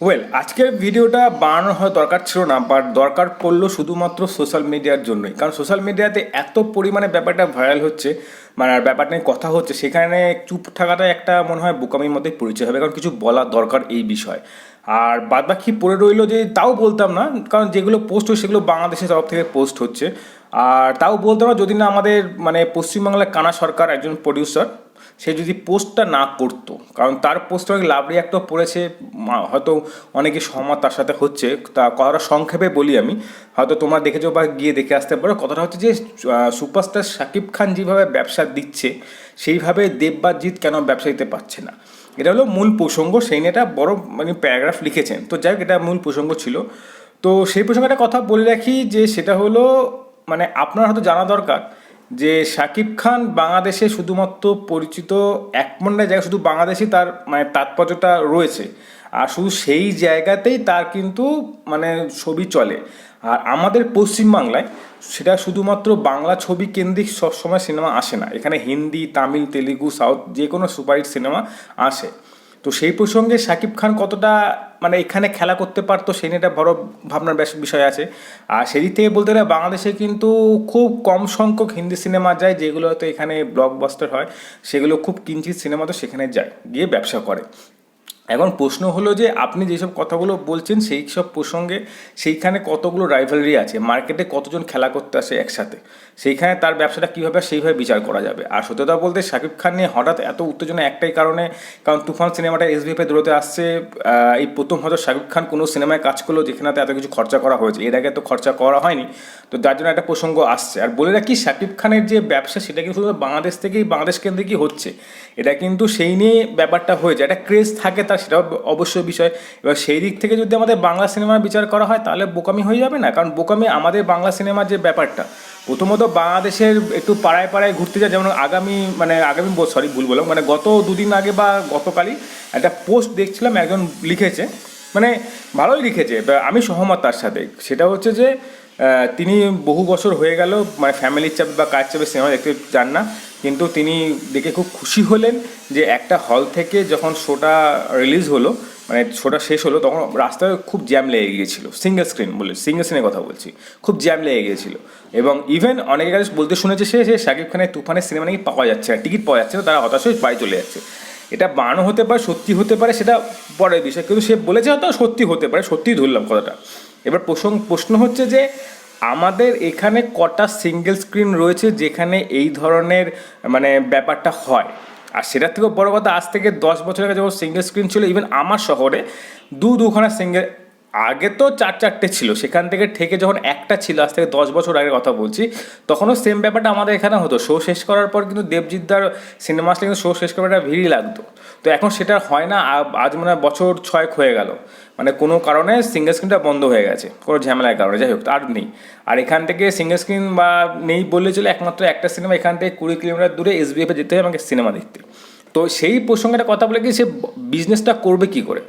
Well আজকের ভিডিওটা বানানো হয় দরকার ছিল না বাট দরকার পড়ল শুধুমাত্র সোশ্যাল মিডিয়ার জন্যই। কারণ সোশ্যাল মিডিয়াতে এত পরিমাণে ব্যাপারটা ভাইরাল হচ্ছে মানে আর ব্যাপারটা নিয়ে কথা হচ্ছে, সেখানে চুপ থাকাটা একটা মনে হয় বোকামির মধ্যে পরিচয় হবে, কারণ কিছু বলা দরকার এই বিষয়ে। আর বাদ বাকি পড়ে রইল যে তাও বলতাম না, কারণ যেগুলো পোস্ট হয় সেগুলো বাংলাদেশের তরফ থেকে পোস্ট হচ্ছে। আর তাও বলতাম না, যদি না আমাদের মানে পশ্চিমবাংলার কানা সরকার একজন প্রডিউসার সে যদি পোস্টটা না করতো, কারণ তার পোস্টটা অনেক লাভ একটা পড়েছে হয়তো অনেকে সহমত তার সাথে হচ্ছে, তা কথাটা সংক্ষেপে বলি আমি, হয়তো তোমরা দেখেছ বা গিয়ে দেখে আসতে পারো, কথাটা হচ্ছে যে সুপারস্টার শাকিব খান যেভাবে ব্যবসা দিচ্ছে, সেইভাবে দেববাজিৎ কেন ব্যবসা দিতে পারছে না? এটা হলো মূল প্রসঙ্গ, সেই নিয়ে একটা বড় মানে প্যারাগ্রাফ লিখেছেন। তো যাই হোক, এটা মূল প্রসঙ্গ ছিল। তো সেই প্রসঙ্গে একটা কথা বলে রাখি যে, সেটা হলো মানে আপনার হয়তো জানা দরকার যে শাকিব খান বাংলাদেশে শুধুমাত্র পরিচিত এক মন্ডায় জায়গায় শুধু বাংলাদেশই তার মানে তাৎপর্যটা রয়েছে। আর শুধু সেই জায়গাতেই তার কিন্তু মানে ছবি চলে। আর আমাদের পশ্চিমবাংলায় সেটা শুধুমাত্র বাংলা ছবি কেন্দ্রিক সবসময় সিনেমা আসে না। এখানে হিন্দি, তামিল, তেলেগু, সাউথ যে কোনো সুপারহিট সিনেমা আসে। তো সেই প্রসঙ্গে শাকিব খান কতটা মানে এখানে খেলা করতে পারতো সেই নিয়ে একটা বড় ভাবনার বিষয় আছে। আর সেদিক থেকে বলতে গেলে বাংলাদেশে কিন্তু খুব কম সংখ্যক হিন্দি সিনেমা যায় যেগুলো হয়তো এখানে ব্লকবাস্টার হয়, সেগুলো খুব কিঞ্চিত সিনেমা তো সেখানে যায়, গিয়ে ব্যবসা করে। এখন প্রশ্ন হলো যে আপনি যেসব কথাগুলো বলছেন সেই সব প্রসঙ্গে সেইখানে কতগুলো রাইভালরি আছে? মার্কেটে কতজন খেলা করতে আসে একসাথে? সেইখানে তার ব্যবসাটা কীভাবে সেইভাবে বিচার করা যাবে? আর সত্যতা বলতে শাকিব খান নিয়ে হঠাৎ এত উত্তেজনা একটাই কারণে, কারণ তুফান সিনেমাটা এসবিএফে দৌড়তে আসছে এই প্রথম হয়তো শাকিব খান কোনো সিনেমায় কাজ করল যেখানে এত কিছু খরচা করা হয়েছে। এর আগে তো খরচা করা হয়নি, তো যার জন্য একটা প্রসঙ্গ আসছে। আর বলে রাখি, শাকিব খানের যে ব্যবসা সেটা কিন্তু শুধু বাংলাদেশ থেকেই, বাংলাদেশ কেন্দ্রিকই হচ্ছে। এটা কিন্তু সেই নিয়ে ব্যাপারটা হয়েছে, একটা ক্রেজ থাকে তার, সেটাও অবশ্যই বিষয়। এবার সেই দিক থেকে যদি আমাদের বাংলা সিনেমার বিচার করা হয়, তাহলে বোকামি হয়ে যাবে না? কারণ বোকামি আমাদের বাংলা সিনেমার যে ব্যাপারটা প্রথমত বাংলাদেশের একটু পাড়ায় পাড়ায় ঘুরতে যায়, যেমন আগামী মানে আগামী সরি ভুল বললাম মানে গত দুদিন আগে বা গতকালই একটা পোস্ট দেখছিলাম, একজন লিখেছে মানে ভালোই লিখেছে আমি সহমত তার সাথে। সেটা হচ্ছে যে তিনি বহু বছর হয়ে গেল মানে ফ্যামিলির চাপে বা কাজ চাপে সিনেমা দেখতে চান না, কিন্তু তিনি দেখে খুব খুশি হলেন যে একটা হল থেকে যখন শোটা রিলিজ হলো মানে শোটা শেষ হলো, তখন রাস্তায় খুব জ্যাম লেগে গিয়েছিল সিঙ্গেল স্ক্রিন বলে সিঙ্গেল স্ক্রিনের কথা বলছি, খুব জ্যাম লেগে গিয়েছিল। এবং ইভেন অনেকে কাছে বলতে শুনেছে সে, যে শাকিব খানের তুফানের সিনেমা নাকি পাওয়া যাচ্ছে না টিকিট পাওয়া যাচ্ছে না, তারা হতাশ হয়ে বাড়ি চলে যাচ্ছে। এটা বানানো হতে পারে, সত্যি হতে পারে, সেটা পরের বিষয়, কিন্তু সে বলেছে হয়তো সত্যি হতে পারে, সত্যিই ধরলাম কথাটা। এবার প্রসঙ্গ প্রশ্ন হচ্ছে যে, আমাদের এখানে কটা সিঙ্গেল স্ক্রিন রয়েছে যেখানে এই ধরনের মানে ব্যাপারটা হয়? আর সেটার থেকেও বড় কথা, আজ থেকে দশ বছর আগে যখন সিঙ্গেল স্ক্রিন ছিল ইভেন আমার শহরে দু দুখানা সিঙ্গেল আগে তো চার চারটে ছিল, সেখান থেকে ঠেকে যখন একটা ছিল, আজ থেকে দশ বছর আগের কথা বলছি, তখনও সেম ব্যাপারটা আমাদের এখানে হতো। শো শেষ করার পর কিন্তু দেবজিৎদার সিনেমা আসলে কিন্তু শো শেষ করার একটা ভিড়ই লাগতো। তো এখন সেটা হয় না আজ মনে হয় বছর ছয়েক হয়ে গেল। মানে কোনো কারণে সিঙ্গেল স্ক্রিনটা বন্ধ হয়ে গেছে, কোনো ঝামেলার কারণে, যাই হোক আর নেই। আর এখান থেকে সিঙ্গেল স্ক্রিন বা নেই বললে চলে, একমাত্র একটা সিনেমা এখান থেকে কুড়ি কিলোমিটার দূরে এসবিএফে যেতে হয় আমাকে সিনেমা দেখতে। তো সেই প্রসঙ্গে একটা কথা বলে কি সে বিজনেসটা করবে কি করে?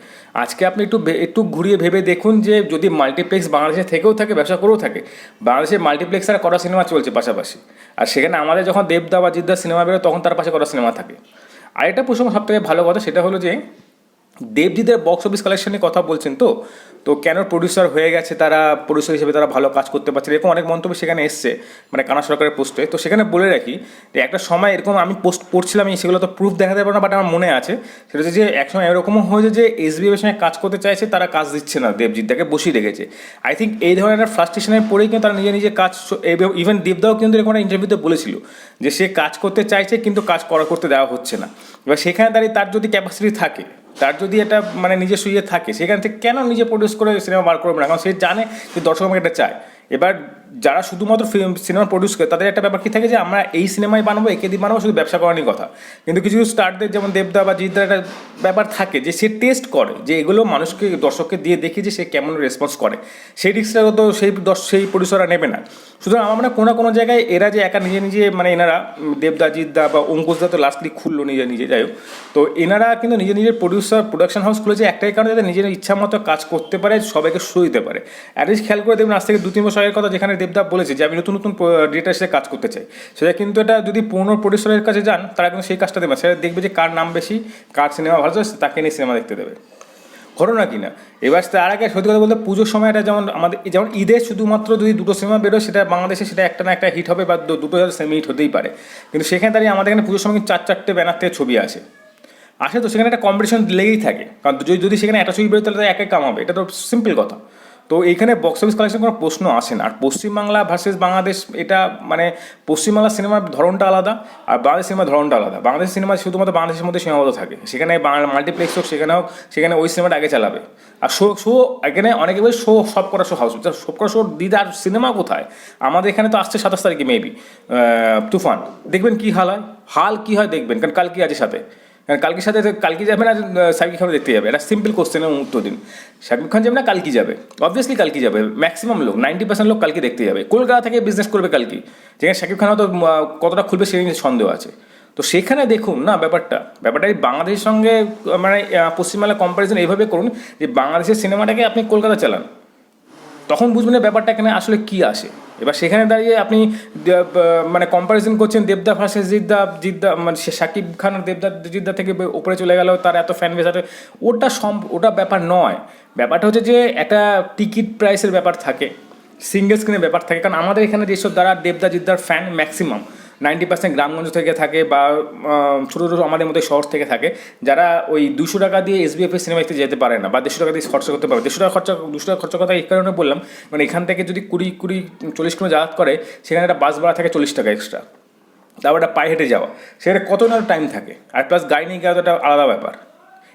আজকে আপনি একটু একটু ঘুরিয়ে ভেবে দেখুন যে যদি মাল্টিপ্লেক্স বাংলাদেশে থেকেও থাকে, ব্যবসা করেও থাকে, বাংলাদেশে মাল্টিপ্লেক্স আর কটা সিনেমা চলছে পাশাপাশি। আর সেখানে আমাদের যখন দেবদা বা জিদ্দা সিনেমা বেরোয়, তখন তার পাশে কটা সিনেমা থাকে। আর আরেকটা প্রসঙ্গ সবথেকে ভালো কথা, সেটা হলো যে দেবজিদের বক্স অফিস কালেকশনের কথা বলছেন তো? তো কেন প্রডিউসার হয়ে গেছে তারা? প্রডিউসার হিসেবে তারা ভালো কাজ করতে পারছে এরকম অনেক মন্তব্য সেখানে এসছে মানে কানা সরকারের পোস্টে তো সেখানে বলে রাখি যে একটা সময় এরকম আমি পোস্ট পড়ছিলাম সেগুলো তো প্রুফ দেখাতে পারব না বাট আমার মনে আছে, সেটা হচ্ছে যে একসময় এরকমও হয়েছে যে এসবিএফ এর সঙ্গে কাজ করতে চাইছে, তারা কাজ দিচ্ছে না দেবজিৎদাকে বসিয়ে রেখেছে। আই থিঙ্ক এই ধরনের একটা ফ্রাস্ট্রেশনের পরেই কিন্তু তারা নিজে নিজে কাজ ইভেন দেবদাও কিন্তু এরকম একটা ইন্টারভিউতে বলেছিল যে সে কাজ করতে চাইছে, কিন্তু কাজ করা, করতে দেওয়া হচ্ছে না। এবার সেখানে দাঁড়িয়ে তার যদি ক্যাপাসিটি থাকে তার যদি এটা মানে নিজস্ব শুয়ে থাকে, সেখান থেকে কেন নিজে প্রডিউস করে সিনেমা বার করবে না? কারণ সে জানে যে দর্শক আমাকে এটা চায়। এবার যারা শুধুমাত্র ফিল্ম সিনেমা প্রডিউস করে, তাদের একটা ব্যাপার কি থাকে যে আমরা এই সিনেমাই বানাবো, একে দিয়ে বানাবো, শুধু ব্যবসা করারই কথা। কিন্তু কিছু কিছু স্টারদের যেমন দেবদা বা জিদ্দার একটা ব্যাপার থাকে যে সে টেস্ট করে, যে এগুলো মানুষকে, দর্শককে দিয়ে দেখে যে সে কেমন রেসপন্স করে। সেই রিক্সটা তো সেই সেই প্রডিউসাররা নেবে না। সুতরাং আমার মনে কোনো কোনো জায়গায় এরা যে একা নিজে নিজে মানে এনারা, দেবদা জিদ্দা বা অঙ্কুশদা তো লাস্টলি খুললো নিজে নিজে, যাই হোক। তো এনারা কিন্তু নিজে নিজের প্রডিউসার প্রোডাকশন হাউস খুলেছে, একটাই কারণে যাতে নিজের ইচ্ছা মতো কাজ করতে পারে, সবাইকে সুযোগ দিতে পারে। অ্যাটলিস্ট খেয়াল করে দেখবেন আজ থেকে দু তিন বছর আগের কথা যেখানে দেবদা বলেছে যে, আমি নতুন নতুন ডিরেক্টর সাথে কাজ করতে চাই। সেটা কিন্তু এটা যদি পুরনো প্রডিউসারের কাছে যান, তারা কিন্তু সেই কাজটা দেবে। সেটা দেখবে যে কার নাম বেশি, কার সিনেমা ভালো তাকে নিয়ে সিনেমা দেখতে দেবে। ঘটনা কিনা এবার তার আগে সত্যি কথা বলতে, পুজোর সময় সময়টা যেমন আমাদের যেমন ঈদে শুধুমাত্র যদি দুটো সিনেমা বেরোয়, সেটা বাংলাদেশে সেটা একটা না একটা হিট হবে বা দুটো সেমি হিট হতেই পারে। কিন্তু সেখানে দাঁড়িয়ে আমাদের এখানে পুজোর সময় চার, চারটে ব্যানার থেকে ছবি আসে। আসে তো সেখানে একটা কম্পিটিশন লেগেই থাকে। কারণ যদি সেখানে একটা ছবি বেরোয়, তাহলে তো একে কামাবে। এটা তো সিম্পল কথা। তো এইখানে বক্স অফিস কালেকশন কোনো প্রশ্ন আসে না। আর পশ্চিমবাংলা ভার্সেস বাংলাদেশ, এটা মানে পশ্চিমবাংলার সিনেমার ধরনটা আলাদা আর বাংলাদেশ সিনেমার ধরনটা আলাদা। বাংলাদেশ সিনেমা শুধুমাত্র বাংলাদেশের মধ্যে সীমাবদ্ধ থাকে। সেখানে মাল্টিপ্লেক্স হোক, সেখানে হোক, সেখানে ওই সিনেমাটা আগে চালাবে। আর শো শো এখানে অনেকে বলে শো সব করা শো হাউস সব করা শো দিদার সিনেমা কোথায়? আমাদের এখানে তো আসছে সাতাশ তারিখে মেবি তুফান। দেখবেন কি হাল হয়? হাল কী হয় দেখবেন, কারণ কাল কি আছে সাথে? কালকির সাথে কালকে যাবে না সাকিব খান দেখতে যাবে। এটা সিম্পল কোশ্চেনের উত্তর দিন। শাকিব খান যাবে না কালকি যাবে। অবভিয়াসলি কালকি যাবে। ম্যাক্সিমাম লোক নাইনটি পার্সেন্ট লোক কালকে দেখতে যাবে। কলকাতা থেকে বিজনেস করবে কালকি। যেখানে শাকিব খান হয়তো কতটা খুলবে সেই নিয়ে সন্দেহ আছে। তো সেখানে দেখুন না ব্যাপারটা। ব্যাপারটা এই বাংলাদেশের সঙ্গে মানে আহ, পশ্চিমবাংলার কম্পারিজন এইভাবে করুন যে বাংলাদেশের সিনেমাটাকে আপনি কলকাতা চালান। তখন বুঝবেন ব্যাপারটা এখানে আসলে কি আসে। এবার সেখানে দাঁড়িয়ে আপনি মানে কম্পারিজন করছেন দেবদা ভার্সেস জিদ্দা জিদ্দা মানে সে শাকিব খান দেবদা, জিদ্দা থেকে ওপরে চলে গেল, তার এত ফ্যান বেস আছে। ওটা সম, ওটা ব্যাপার নয়। ব্যাপারটা হচ্ছে যে একটা টিকিট প্রাইসের ব্যাপার থাকে সিঙ্গেল স্ক্রিনের ব্যাপার থাকে। কারণ আমাদের এখানে যেসব দ্বারা দেবদা, জিদ্দার ফ্যান ম্যাক্সিমাম নাইনটি পার্সেন্ট গ্রামগঞ্জ থেকে থাকে বা ছোটো ছোটো আমাদের মধ্যে শহর থেকে থাকে, যারা ওই দুশো টাকা দিয়ে এসবিএফ এর সিনেমা দেখতে যেতে পারে না বা দেড়শো টাকা দিয়ে খরচা করতে পারে দেড়শো টাকা খরচা, দুশো টাকা খরচা কথা এই কারণে বললাম মানে এখান থেকে যদি কুড়ি কুড়ি, চল্লিশ কিলো যাতায়াত করে, সেখানে একটা বাস ভাড়া থাকে চল্লিশ টাকা এক্সট্রা তারপর একটা পায়ে হেঁটে যাওয়া। সেটা কত না টাইম থাকে। আর প্লাস গাড়ি নিয়ে গেলে তো একটা আলাদা ব্যাপার।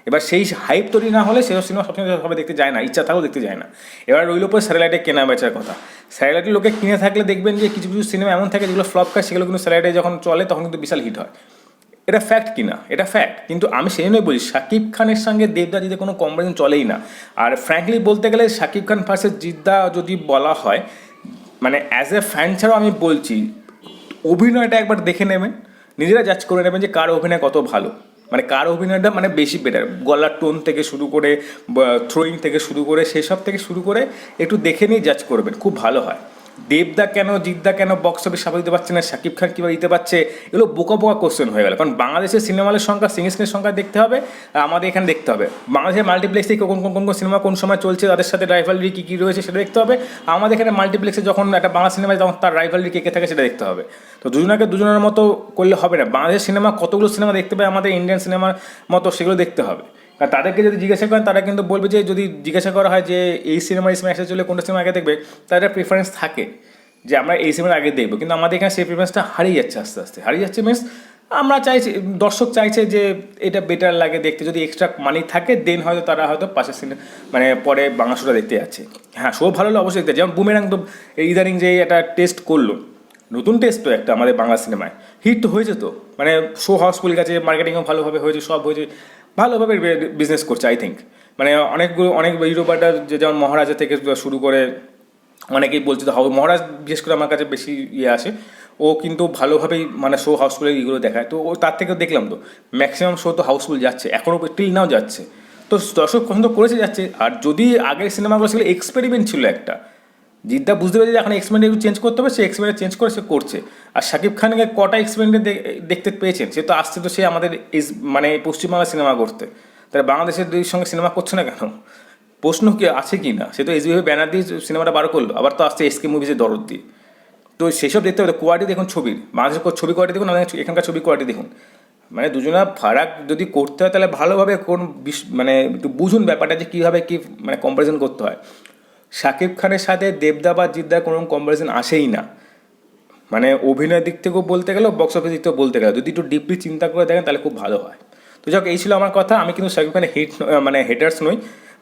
এবার সেই হাইপ তৈরি না হলে সেসব সিনেমা সবসময় সবাই দেখতে যায় না, ইচ্ছা থাকলেও দেখতে যায় না। এবার রইল পরে স্যাটেলাইটে কেনা বেচার কথা। স্যাটেলাইটে লোকে কিনে থাকলে দেখবেন যে কিছু কিছু সিনেমা এমন থাকে যেগুলো ফ্লপ খায় সেগুলো কিন্তু স্যাটেলাইটে যখন চলে তখন কিন্তু বিশাল হিট হয়। এটা ফ্যাক্ট কিনা? এটা ফ্যাক্ট কিন্তু আমি সেই জন্যই বলি শাকিব খানের সঙ্গে দেবদা যদি কোনো কম্পারিজন চলেই না। আর ফ্র্যাঙ্কলি বলতে গেলে শাকিব খান ভার্সেস জিদ্দা যদি বলা হয় মানে অ্যাজ এ ফ্যান ছাড়াও আমি বলছি, অভিনয়টা একবার দেখে নেবেন। নিজেরা জাজ করে নেবেন যে কার অভিনয় কত ভালো। মানে কার অভিনয়টা মানে বেশি বেটার গলার টোন থেকে শুরু করে থ্রোয়িং থেকে শুরু করে, সেসব থেকে শুরু করে একটু দেখে নিয়ে জাজ করবেন, খুব ভালো হয়। দেবদা কেন, জিদ্দা কেন বক্স অফিস সাফল্য দিতে পারছে না? শাকিব খান কীভাবে দিতে পারছে? এগুলো বোকা বোকা কোশ্চেন হয়ে গেল। কারণ বাংলাদেশের সিনেমা হলের সংখ্যা সিঙ্গেল স্ক্রিনের সংখ্যা দেখতে হবে, আর আমাদের এখানে দেখতে হবে। বাংলাদেশের মাল্টিপ্লেক্সে কোন কোন কোন কোন সিনেমা কোন সময় চলছে, তাদের সাথে রাইভালরি কী কী রয়েছে সেটা দেখতে হবে। আমাদের এখানে মাল্টিপ্লেক্সে যখন একটা বাংলা সিনেমা তখন তার রাইভালরি কে কে থাকে সেটা দেখতে হবে। তো দুজনকে দুজনের মতো করলে হবে না। বাংলাদেশের সিনেমা কতগুলো সিনেমা দেখতে পাবে আমাদের ইন্ডিয়ান সিনেমার মতো সেগুলো দেখতে হবে। তাদেরকে যদি জিজ্ঞাসা করেন, তারা কিন্তু বলবে যে, যদি জিজ্ঞাসা করা হয় যে, এই সিনেমা এই সিনেমা একসাথে চলে কোনটা সিনেমা আগে দেখবে, তাদের প্রিফারেন্স থাকে যে, আমরা এই সিনেমার আগে দেখব। কিন্তু আমাদের এখানে সেই প্রিফারেন্সটা হারিয়ে যাচ্ছে আস্তে আস্তে। হারিয়ে যাচ্ছে মিনস আমরা চাইছি, দর্শক চাইছে যে, এটা বেটার লাগে দেখতে। যদি এক্সট্রা মানি থাকে দেন হয়তো তারা হয়তো পাশের সিনে মানে পরে বাংলা শোটা দেখতে যাচ্ছে। হ্যাঁ শো ভালো হলে অবশ্যই দেখতে যেমন বুমেরাং তো ইদানিং যে একটা টেস্ট করল, নতুন টেস্ট তো একটা আমাদের বাংলা সিনেমায় হিট তো হয়েছে তো। মানে শো হাউসফুল গেছে মার্কেটিংও ভালোভাবে হয়েছে, সব হয়েছে। ভালোভাবে বিজনেস করছে আই থিঙ্ক মানে অনেকগুলো, অনেক ইউরোপাটা যে যেমন মহারাজা থেকে শুরু করে অনেকেই বলছে, তো হাউ মহারাজ বিশেষ করে আমার কাছে বেশি ইয়ে আসে। ও কিন্তু ভালোভাবেই মানে শো হাউসফুলের ইগুলো দেখায়। তো ও তার থেকেও দেখলাম তো ম্যাক্সিমাম শো তো হাউসফুল যাচ্ছে, এখনও টিল নাও যাচ্ছে। তো দর্শক পছন্দ করেছে যাচ্ছে, আর যদি আগের সিনেমাগুলো সেগুলো এক্সপেরিমেন্ট ছিল একটা জিদ্দা বুঝতে পেরেছে যে এখন এক্সপেরিমেন্ট একটু চেঞ্জ করতে হবে, সে এক্সপেরিমেন্ট চেঞ্জ করে সে করছে। আর শাকিব খানকে কটা এক্সপেরিমেন্ট দেখতে পেয়েছেন, সে তো আসছে তো সে আমাদের মানে পশ্চিমবাংলা সিনেমা করতে তাহলে বাংলাদেশের দুই সঙ্গে সিনেমা করছে না কেন? প্রশ্ন কি আছে কি না? সে তো এসবিভাবে ব্যানার দিয়ে সিনেমাটা বার করল, আবার তো আসছে এসকে মুভিজের দরদ দিয়ে। তো সেসব দেখতে হবে কোয়ালিটি দেখুন ছবির। বাংলাদেশের ছবি কোয়ালিটি দেখুন, আমাদের এখানকার ছবি কোয়ালিটি দেখুন। মানে দুজনা ফারাক যদি করতে হয়, তাহলে ভালোভাবে কোন মানে একটু বুঝুন ব্যাপারটা যে কীভাবে কী মানে কম্পারিজন করতে হয়। শাকিব খানের সাথে দেবদা বা জিদ্দার কোনো কম্পারিজন আসেই না। মানে অভিনয়ের দিক থেকেও বলতে গেলেও বক্স অফিস দিক থেকেও বলতে গেলে যদি একটু ডিপলি চিন্তা করে দেখেন, তাহলে খুব ভালো হয়। তো যাক, এই ছিল আমার কথা। আমি কিন্তু শাকিব খানের হিট মানে হেটার্স নই।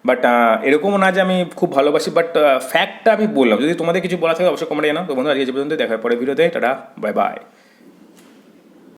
বাট এরকমও না যে আমি খুব ভালোবাসি। বাট ফ্যাক্টটা আমি বললাম। যদি তোমাদের কিছু বলা থাকে, অবশ্যই কমেন্টে জানাও। তো বন্ধুরা, আজকে যে পর্যন্ত দেখার পরে ভিডিওতে টাটা বাই বাই